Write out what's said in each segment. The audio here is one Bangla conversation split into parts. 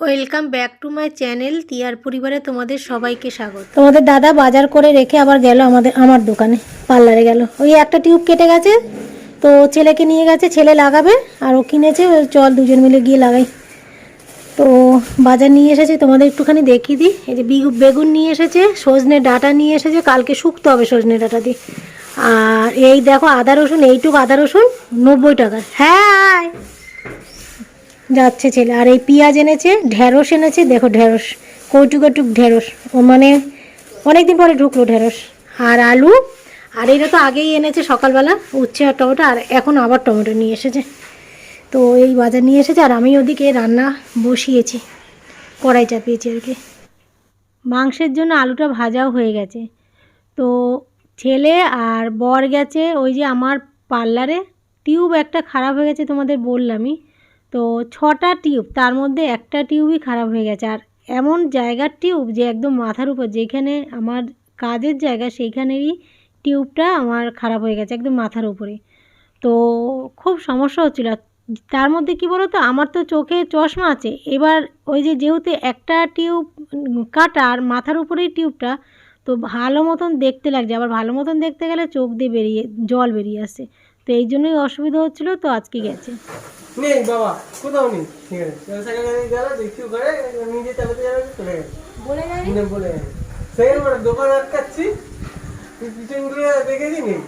Welcome back to my channel তিয়ার পরিবারে তোমাদের সবাইকে স্বাগত। তোমাদের দাদা বাজার করে রেখে আবার গেল আমাদের, আমার দোকানে, পার্লারে গেল। ওই একটা টিউব কেটে গেছে, তো ছেলেকে নিয়ে গেছে, ছেলে লাগাবে, আর ও কিনেছে চল দুজন মিলে গিয়ে লাগাই। তো বাজার নিয়ে এসেছে, তোমাদের একটুখানি দেখিয়ে দিই। এই যে বিগু- বেগুন নিয়ে এসেছে, সজনে ডাটা নিয়ে এসেছে, কালকে শুকতে হবে সজনে ডাটা দিয়ে। আর এই দেখো আদা রসুন, এইটুকু আদা রসুন, নব্বই টাকা হ্যাঁ যাচ্ছে ছেলে। আর এই পেঁয়াজ এনেছে, ঢেঁড়স এনেছে, দেখো ঢেঁড়স কৌটুক কৌটুক ঢেঁড়স। ও মানে অনেক দিন পরে ঢুকলো ঢেঁড়স। আর আলু, আর এটা তো আগেই এনেছে সকালবেলা, উচ্ছে আর টমেটো, আর এখন আবার টমেটো নিয়ে এসেছে। তো এই বাজার নিয়ে এসেছে, আর আমি ওদিকে রান্না বসিয়েছি, কড়াই চাপিয়েছি আর কি। মাংসের জন্য আলুটা ভাজাও হয়ে গেছে। তো ছেলে আর বর গেছে, ওই যে আমার পার্লারে, টিউব একটা খারাপ হয়ে গেছে তোমাদের বললামই। তো ছটা টিউব, তার মধ্যে একটা টিউবই খারাপ হয়ে গেছে। আর এমন জায়গার টিউব যে একদম মাথার উপর, যেখানে আমার কাজের জায়গা, সেইখানেরই টিউবটা আমার খারাপ হয়ে গেছে একদম মাথার উপরে। তো খুব সমস্যা হচ্ছিল। তার মধ্যে কি বলো তো আমার তো চোখে চশমা আছে। এবার ওই যে যেহেতু একটা টিউব কাটা আর মাথার উপরেই টিউবটা, তো ভালো মতন দেখতে লাগছে। আবার ভালো মতন দেখতে গেলে চোখ দিয়ে বেরিয়ে, জল বেরিয়ে আসছে। তো এই জন্যই অসুবিধা হচ্ছিল, তো আজকে গেছে। নেই বাবা কোথাও নেই। ঠিক আছে সাইকেল গেল দেখি করে নিজে চালাতে যাবে চলে গেছে বলে না বলে গেছে সেই বড় দোকান আটকাচ্ছি। তুই পিছন ঘুরে দেখেছি নেই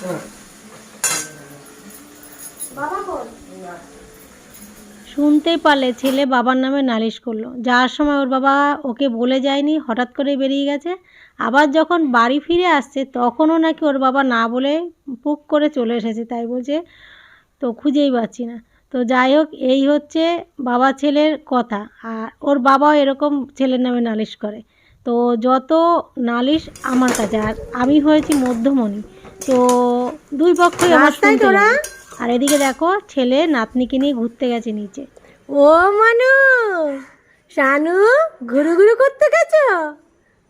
হ্যাঁ। বাবা কোন শুনতেই পারলে ছেলে বাবার নামে নালিশ করল। যাওয়ার সময় ওর বাবা ওকে বলে যায়নি হঠাৎ করে বেরিয়ে গেছে। আবার যখন বাড়ি ফিরে আসছে তখনও নাকি ওর বাবা না বলে পুক করে চলে এসেছে। তাই বলছে তো খুঁজেই পাচ্ছি না। তো যাই হোক এই হচ্ছে বাবা ছেলের কথা। আর ওর বাবাও এরকম ছেলের নামে নালিশ করে। তো যত নালিশ আমার কাছে আর আমি হয়েছি মধ্যমণি। তো দুই পক্ষই আমার শুনতে লাগে। আর এদিকে দেখো ছেলে নাতনিকে নিয়ে ঘুরতে গেছে নিচে। ও মানু শানু ঘুরু ঘুরু করতে গেছো?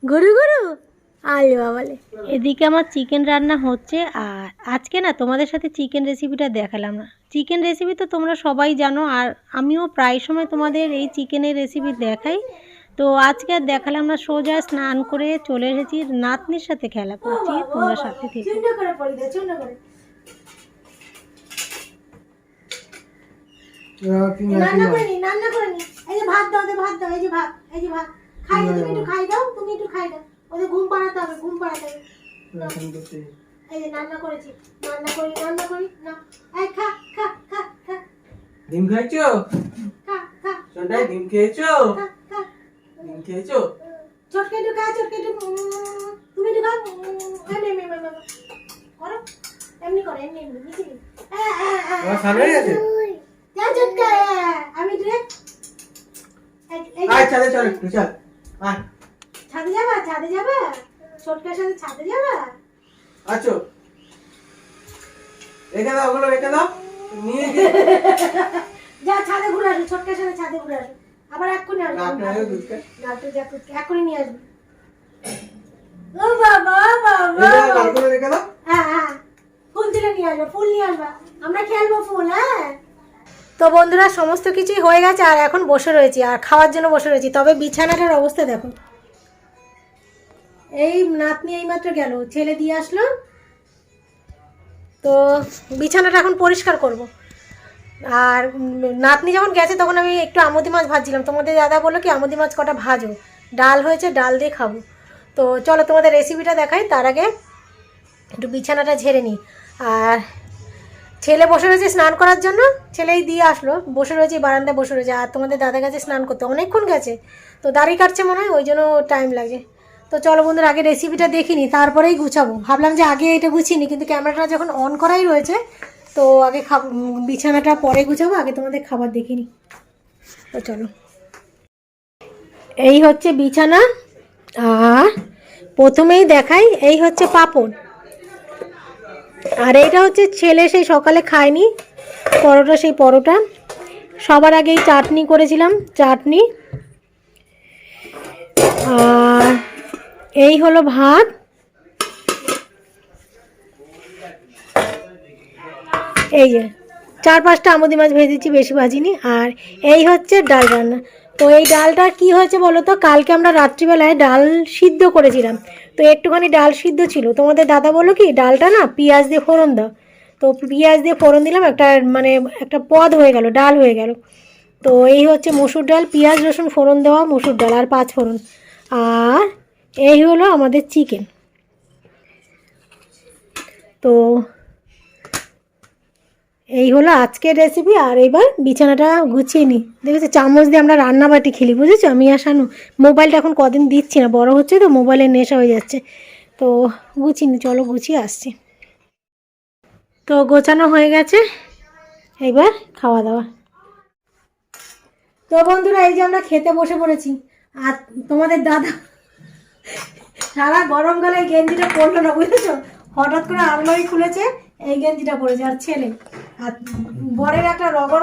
ঘুরু ঘুরু? আলে বাবালে এদিকে আমার চিকেন রান্না হচ্ছে আর আজকে না তোমাদের সাথে চিকেন রেসিপিটা দেখালাম না। চিকেন রেসিপি তো তোমরা সবাই জানো আর আমিও প্রায় সময় তোমাদের এই চিকেনের রেসিপি দেখাই। তো আজকে আর দেখালাম না সোজা স্নান করে চলে এসেছি নাতনির সাথে খেলা করছি তোমরা সাথে থেকে। রান্না করে নি রান্না করে নি। এই যে ভাত দাও ওদের ভাত দাও এই যে ভাত এই যে ভাত। খাই দাও তুমি একটু খাই দাও তুমি একটু খাই দাও। ওদের ঘুম পাড়াতে হবে ঘুম পাড়াতে হবে। এই যে রান্না করেছি রান্না করি রান্না করি না। এই খা খা খা খা। ডিম খাইছো? খা খা। সন্ধ্যায় ডিম খেয়েছো? ডিম খেয়েছো? চটকে একটু খা চটকে একটু তুমি একটু খাও এমনি এমনি। করো। এমনি করো এমনি এমনি। আহ, আমার সামনে গেছে যা চটকা আহ, আমি একটু রে। এই- এই যে- আয় চলে চল একটু চল। আয় ছাদে যাবা ছাদে যাবা? ছোটকার সাথে ছাদে যাবা? রেখে দাও ওগুলো রেখে দাও। নিয়ে গিয়ে যা ছাদে ঘুরে আসো ছোটকার সাথে ছাদে ঘুরে আসো। আবার এক্ষুনি আসবে। ডাক্তার যা এক্ষুনি নিয়ে আসবে। ও বাবা বাবা। রেখে দাও লালগুলো রেখে দাও। হ্যাঁ হ্যাঁ। ফুল নিয়ে আসবে ফুল নিয়ে আসবা। আমরা খেলব ফুল হ্যাঁ? তো বন্ধুরা, সমস্ত কিছুই হয়ে গেছে আর এখন বসে রয়েছি, আর খাওয়ার জন্য বসে রয়েছি। তবে বিছানাটার অবস্থা দেখো। এই নাতনি এইমাত্র গেল, ছেলে দিয়ে আসলো। তো বিছানাটা এখন পরিষ্কার করব। আর নাতনি যখন গেছে, তখন আমি একটু আমুদি মাছ ভাজছিলাম। তোমাদের দাদা বলল কি, আমুদি মাছ কটা ভাজো। ডাল হয়েছে, ডাল দিয়ে খাব। তো চলো তোমাদের রেসিপিটা দেখাই, তার আগে একটু বিছানাটা ঝেড়ে নিই। আর ছেলে বসে রয়েছে স্নান করার জন্য। ছেলেই দিয়ে আসলো। বসে রয়েছে বারান্দায় বসে রয়েছে। আর তোমাদের দাদা গেছে স্নান করতে অনেকক্ষণ গেছে। তো দাড়ি কাটছে মনে হয়, ওই জন্য টাইম লাগে তো চলো বন্ধুরা, আগে রেসিপিটা দেখিনি তারপরেই গুছাবো। ভাবলাম যে আগে এটা গুছিনি কিন্তু ক্যামেরাটা যখন অন করাই রয়েছে, তো আগে বিছানাটা পরে গুছাবো, আগে তোমাদের খাবার দেখিনি তো চলো। এই হচ্ছে বিছানা, আর প্রথমেই দেখাই, এই হচ্ছে পাপড়। আর এইটা হচ্ছে ছেলে সেই সকালে খায়নি, পরোটা সেই পরোটা। সবার আগেই চাটনি করেছিলাম, চাটনি। আর এই হলো ভাত। এই যে, চার পাঁচটা আমুদি মাছ ভেজেছি, বেশি ভাজিনি। আর এই হচ্ছে ডাল রান্না। তো এই ডালটা কি হয়েছে বলো তো? কালকে আমরা রাত্রিবেলায় ডাল সিদ্ধ করেছিলাম। তো একটুখানি ডাল সিদ্ধ ছিল। তোমাদের দাদা বলো কি, ডালটা না পেঁয়াজ দিয়ে ফোড়ন দাও। তো পেঁয়াজ দিয়ে ফোড়ন দিলাম, একটা মানে একটা পদ হয়ে গেল, ডাল হয়ে গেল। তো এই হচ্ছে মসুর ডাল, পেঁয়াজ, রসুন ফোড়ন দেওয়া, মসুর ডাল আর পাঁচ ফোড়ন। আর এই হলো আমাদের চিকেন। তো এই হলো আজকের রেসিপি আর এবার বিছানাটা গুছিয়ে নিই। দেখেছ, চামচ দিয়ে আমরা রান্না বাটি খেলি, বুঝেছ? আমি আর শানু। মোবাইলটা এখন কদিন দিচ্ছি না, বড় হচ্ছে তো, মোবাইলের নেশা হয়ে যাচ্ছে। তো গুছিয়ে নি, চলো গুছিয়ে আসছি। তো গোছানো হয়ে গেছে এইবার খাওয়া দাওয়া। তো বন্ধুরা, এই যে আমরা খেতে বসে পড়েছি, আর তোমাদের দাদা সারা গরমকালে গেঞ্জিটা পরলো না, বুঝেছ? হঠাৎ করে আলমারি খুলেছে, এই গেঞ্জিটা পরেছে, আর ছেলে। আর বরের একটা রগর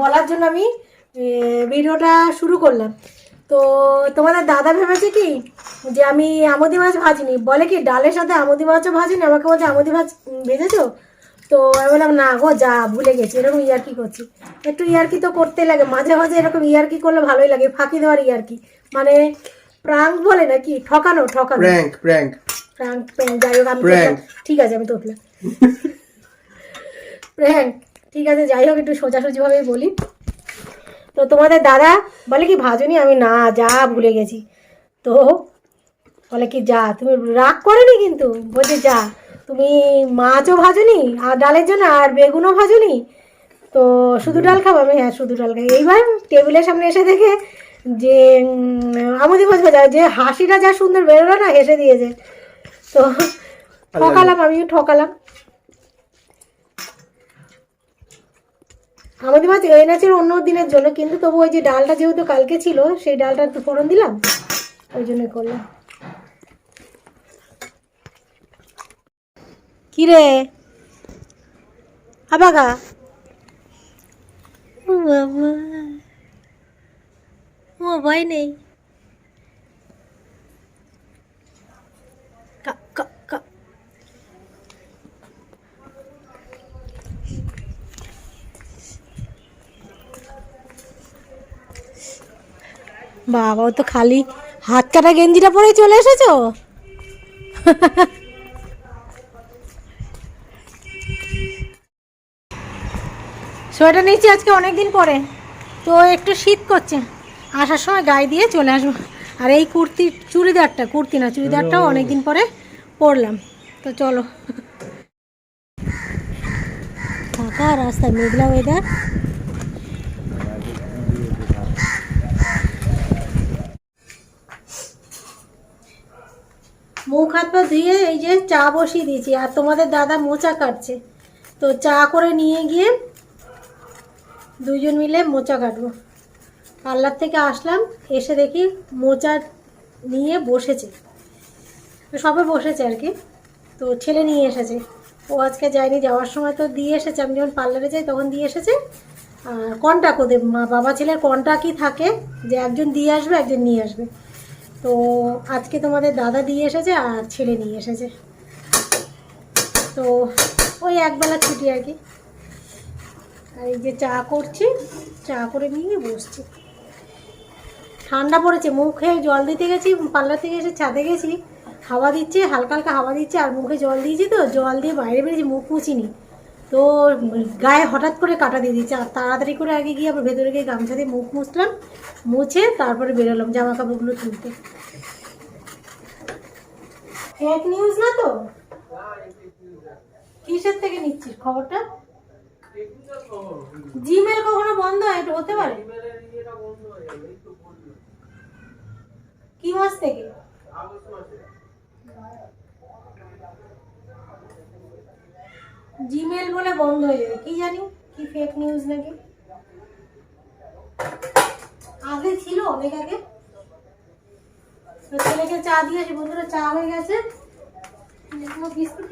বলার জন্য আমি ভিডিওটা শুরু করলাম। তো তোমাদের দাদা ভেবেছে কি যে আমি আমুদি মাছ ভাজিনি। বলে কি ডালের সাথে আমুদি মাছও ভাজিনি? আমাকে বলছে আমুদি মাছ ভেজেছো? তো আমি বললাম না গো যা ভুলে গেছি। এরকম ইয়ার্কি করছি? একটু ইয়ার্কি তো করতে লাগে। মাঝে মাঝে এরকম ইয়ার্কি করলে ভালোই লাগে ফাঁকি দেওয়ার ইয়ার্কি মানে প্রাঙ্ক বলে নাকি? ঠকানো ঠকানো। Prank prank. প্র্যাঙ্ক প্র্যাঙ্ক যাই হোক আমি। ঠিক আছে আমি তো উঠলাম প্র্যাঙ্ক ঠিক আছে যাই হোক একটু সোজাসুজিভাবেই বলি। তো তোমাদের দাদা বলে কি ভাজনি আমি না যা ভুলে গেছি। তো বলে কি যা তুমি রাগ করেনি কিন্তু? বলছে যা তুমি মাছও ভাজনি আর ডালের জন্য আর বেগুনও ভাজনি। তো শুধু ডাল খাব? আমি হ্যাঁ শুধু ডাল খাই। এইবার টেবিলের সামনে এসে দেখে যে আমুদি মাছ ভাজা যে হাসিটা যা সুন্দর বেরোলো না হেসে দিয়েছে। তো ঠকালাম আমিও ঠকালাম। আমাদের মাছ নাচের অন্য দিনের জন্য, কিন্তু তবু ওই যে ডালটা যেহেতু কালকে ছিল, সেই ডালটা একটু ফোড়ন দিলাম, ওই জন্য করলাম। কিরে আবাগা ও বাবা। ও ভয় নেই। বাবা তো খালি হাত কাটা গেঞ্জিটা পরেই চলে এসেছ? সোয়েটার নিচ্ছি আজকে অনেক দিন পরে। তো একটু শীত করছে। আসার সময় গায়ে দিয়ে চলে আসব। আর এই কুর্তি চুড়িদারটা কুর্তি না চুড়িদারটাও অনেক দিন পরে পরলাম। তো চলো। ফাঁকা রাস্তা মেঘলা ওয়েদার মুখ হাত পা ধুয়ে এই যে চা বসিয়ে দিয়েছি। আর তোমাদের দাদা মোচা কাটছে। তো চা করে নিয়ে গিয়ে দুজন মিলে মোচা কাটবো। পার্লার থেকে আসলাম, এসে দেখি মোচা নিয়ে বসেছে। সবে বসেছে আর কি। তো ছেলে নিয়ে এসেছে। ও আজকে যায়নি, যাওয়ার সময় তো দিয়ে এসেছে। আমি যখন পার্লারে যাই তখন দিয়ে এসেছে। আর কন্টাক্ট ওদের মা, বাবা ছেলের কন্টাক্টই থাকে? যে একজন দিয়ে আসবে, একজন নিয়ে আসবে। তো আজকে তোমাদের দাদা দিয়ে এসেছে আর ছেলে নিয়ে এসেছে। তো ওই একবেলা ছুটি আর কি। আর এই যে চা করছি, চা করে নিয়ে বসছি। ঠান্ডা পড়েছে, মুখে জল দিতে গেছি, পার্লার থেকে এসে ছাদে গেছি, হাওয়া দিচ্ছে, হালকা হালকা হাওয়া দিচ্ছে, আর মুখে জল দিয়েছি তো, জল দিয়ে বাইরে বেরিয়েছি, মুখ মুছিনি। তো গায়ে হঠাৎ করে কাটা দিয়ে দিচ্ছে আর তাড়াতাড়ি করে আগে গিয়ে আবার ভেতরে গিয়ে গামছা দিয়ে মুখ মুছলাম, মুছে তারপরে বেরোলাম জামা কাপড়গুলো তুলতে। ফেক নিউজ না তো? কিসের থেকে নিচ্ছিস খবরটা? জিমেল কখনো বন্ধ হয়? এটা হতে পারে। কি মাস থেকে? জিমেল বলে বন্ধ হয়ে যাবে। কি জানি? কি ফেক নিউজ নাকি? আগে ছিল অনেক আগে। ছেলেকে চা দিয়েছি বন্ধুরা, চা হয়ে গেছে। বিস্কুট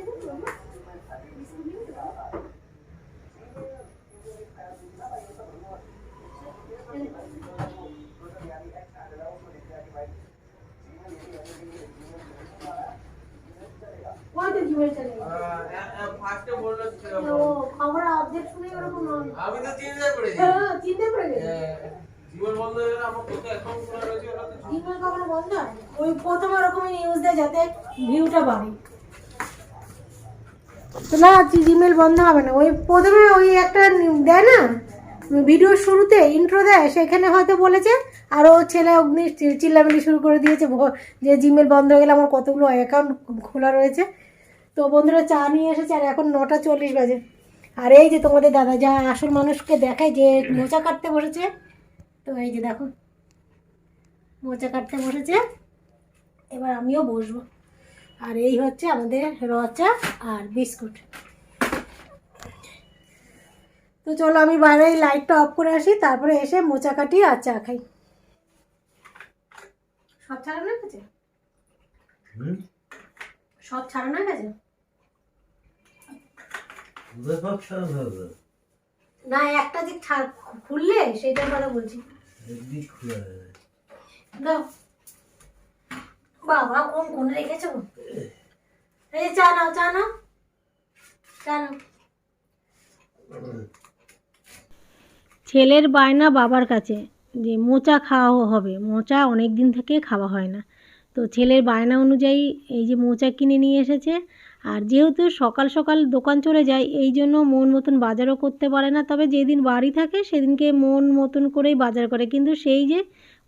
জিমেল চলে ফার্স্টে বলল ও খবর অর্ধেক শুনে ওরকম আমি তো চিন্তা চিনতে। জীবন বন্ধ হয়ে গেলে আমার কত অ্যাকাউন্ট খোলা রয়েছে ওটা তো জিমেল কখনো বন্ধ ওই প্রথম ওরকমই নিউজ দেয় যাতে ভিউটা বাড়ে। তো না জিমেল বন্ধ হবে না। ওই প্রথমে ওই একটা দেয় না? ভিডিওর শুরুতে ইন্ট্রো দেয় সেখানে হয়তো বলেছে আর ও ছেলে অগ্নি চি- চিল্লামিল্লি শুরু করে দিয়েছে যে জিমেল বন্ধ হয়ে গেলে আমার কতগুলো অ্যাকাউন্ট খোলা রয়েছে। তো বন্ধুরা চা নিয়ে এসেছে আর এখন নটা চল্লিশ বাজে। আর এই যে তোমাদের দাদা যা আসল মানুষকে দেখায় যে মোচা কাটতে বসেছে তো এই যে দেখো মোচা কাটতে বসেছে। এবার আমিও বসবো। আর এই হচ্ছে আমাদের রচা আর বিস্কুট। তো চলো আমি বাইরে লাইটটা অফ করে আসি তারপরে এসে মোচা কাটি আর চা খাই। সব ছাড়ানো গেছে? সব ছাড়ানো গেছে? ব্যাপক সারা হবে না একটা যে ছাড় খুললে সেটার কথা বলছি। একদিক খোলা দাও। বাবা কোন কোন রেখেছো? এই চা নাও চা নাও। চা নাও। ছেলের বায়না বাবার কাছে যে মোচা খাওয়া হবে। মোচা অনেক দিন থেকে খাওয়া হয় না। তো ছেলের বায়না অনুযায়ী এই যে মোচা কিনে নিয়ে এসেছে আর যেহেতু সকাল সকাল দোকান চলে যায়, এই জন্য মন মতন বাজারও করতে পারে না। তবে যেদিন বাড়ি থাকে, সেদিনকে মন মতন করেই বাজার করে। কিন্তু সেই যে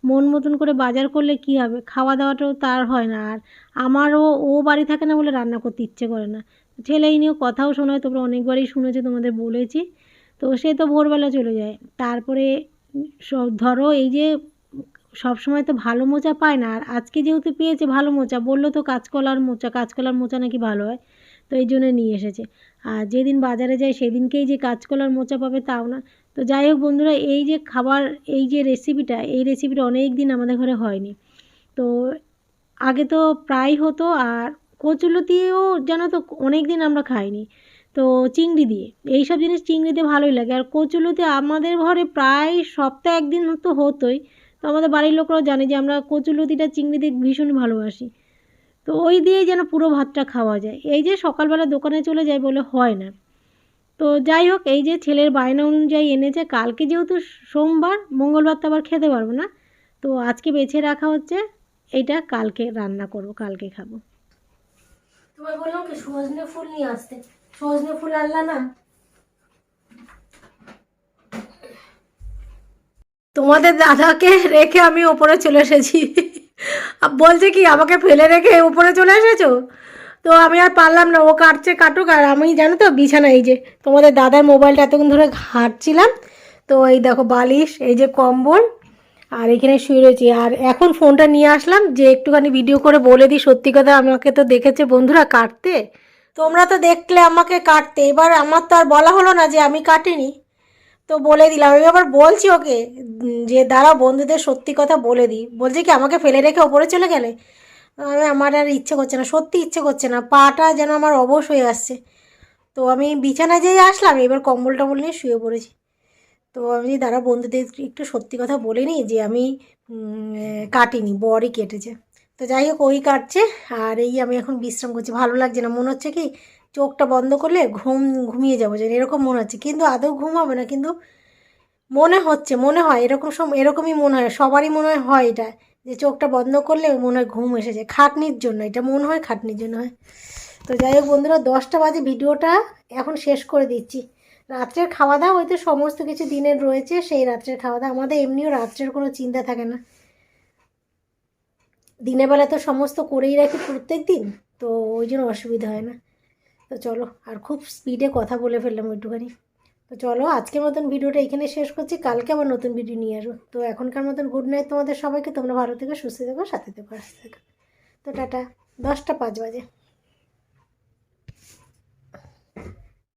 মন মতন করে বাজার করলে কি হবে? খাওয়া দাওয়াটাও তার হয় না। আর আমারও ও বাড়ি থাকে না বলে রান্না করতে ইচ্ছে করে না। ছেলে নিয়েও কথাও শোনায় তোমরা অনেকবারই শুনেছো তোমাদের বলেছি। তো সে তো ভোরবেলা চলে যায়। তারপরে সব ধরো, এই যে সব সময় তো ভালো মোচা পায় না। আর আজকে যেহেতু পেয়েছে ভালো মোচা বলল তো কাঁচকলার মোচা কাঁচকলার মোচা নাকি ভালো হয়, তো এই জন্য নিয়ে এসেছে। আর যেদিন বাজারে যায় সেদিনকেই যে কাঁচকলার মোচা পাবে তাও না। তো যাই হোক বন্ধুরা, এই যে খাবার, এই যে রেসিপিটা এই রেসিপিটা অনেক দিন আমাদের ঘরে হয়নি। তো আগে তো প্রায় হতো আর কচুলতিও যেন তো অনেক দিন আমরা খাইনি। তো চিংড়ি দিয়ে এই সব জিনিস চিংড়িতে ভালোই লাগে। আর কচুলতি আমাদের ঘরে প্রায় সপ্তাহে একদিন তো হতোই। তো আমাদের বাড়ির লোকরাও জানে যে আমরা কচুলতিটা চিংড়ি দিয়ে ভীষণ ভালোবাসি। তো ওই দিয়েই যেন পুরো ভাতটা খাওয়া যায়। এই যে সকালবেলা দোকানে চলে যায় বলে হয় না। তো যাই হোক, এই যে ছেলের বায়না অনুযায়ী এনেছে, কালকে যেহেতু সোমবার, মঙ্গলবার তো আবার খেতে পারব না। তো আজকে বেছে রাখা হচ্ছে, এটা কালকে রান্না করব, কালকে খাব। তোমায় বললাম কি, সজনে ফুল নিয়ে আসতে। সজনে ফুল আনলা না? তোমাদের দাদাকে রেখে আমি ওপরে চলে এসেছি। বলছে কি, আমাকে ফেলে রেখে উপরে চলে এসেছ? তো আমি আর পারলাম না, ও কাটছে, কাটুক, আর আমি জানো তো বিছানা এই যে তোমাদের দাদার মোবাইলটা এতক্ষণ ধরে ঘাটছিলাম। তো এই দেখো বালিশ, এই যে কম্বল, আর এখানে শুয়ে রয়েছি। আর এখন ফোনটা নিয়ে আসলাম যে একটুখানি ভিডিও করে বলে দিই, সত্যি কথা আমাকে তো দেখেছে বন্ধুরা কাটতে। তোমরা তো দেখলে আমাকে কাটতে, এবার আমার তো আর বলা হলো না যে আমি কাটিনি। তো বলে দিলাম। আমি আবার বলছি ওকে যে দাঁড়াও বন্ধুদের সত্যি কথা বলে দিই। বলছে কি, আমাকে ফেলে রেখে ওপরে চলে গেলে? আমি আমার আর ইচ্ছে করছে না, সত্যি ইচ্ছে করছে না। পাটা যেন আমার অবশ হয়ে আসছে। তো আমি বিছানায় যেয়ে আসলাম, এবার কম্বল টম্বল নিয়ে শুয়ে পড়েছি। তো আমি দাঁড়া বন্ধুদের একটু সত্যি কথা বলে নিই যে আমি কাটিনি, বরই কেটেছে। তো যাই হোক, ওই কাটছে। আর এই আমি এখন বিশ্রাম করছি। ভালো লাগছে না? মনে হচ্ছে কি চোখটা বন্ধ করলে ঘুম, ঘুমিয়ে যাব, যেন এরকম মনে হচ্ছে। কিন্তু আদৌ ঘুম হবে না, কিন্তু মনে হচ্ছে, মনে হয়, এরকম সম, এরকমই মনে হয়, সবারই মনে হয় হয় এটা, যে চোখটা বন্ধ করলে মনে হয় ঘুম এসে যায় খাটনির জন্য, এটা মনে হয় খাটনির জন্য হয়। তো যাই হোক বন্ধুরা, দশটা বাজে, ভিডিওটা এখন শেষ করে দিচ্ছি। রাত্রের খাওয়া দাওয়া হয়তো সমস্ত কিছু দিনের রয়েছে, সেই রাত্রের খাওয়া দাওয়া আমাদের এমনিও রাত্রের কোনো চিন্তা থাকে না। দিনের বেলা তো সমস্ত করেই রাখি প্রত্যেক দিন, তো ওই জন্য অসুবিধা হয় না। তো চলো, আর খুব স্পিডে কথা বলে ফেললাম একটুখানি। তো চলো, আজকের মতন ভিডিওটা এখানে শেষ করছি। কালকে আবার নতুন ভিডিও নিয়ে আসব। তো এখনকার মতন গুড নাইট তোমাদের সবাইকে। তোমরা ভালো থেকে, সুস্থ থেকো, সাথে থেকো, আসতে থেকো। তো টাটা, দশটা পাঁচ বাজে।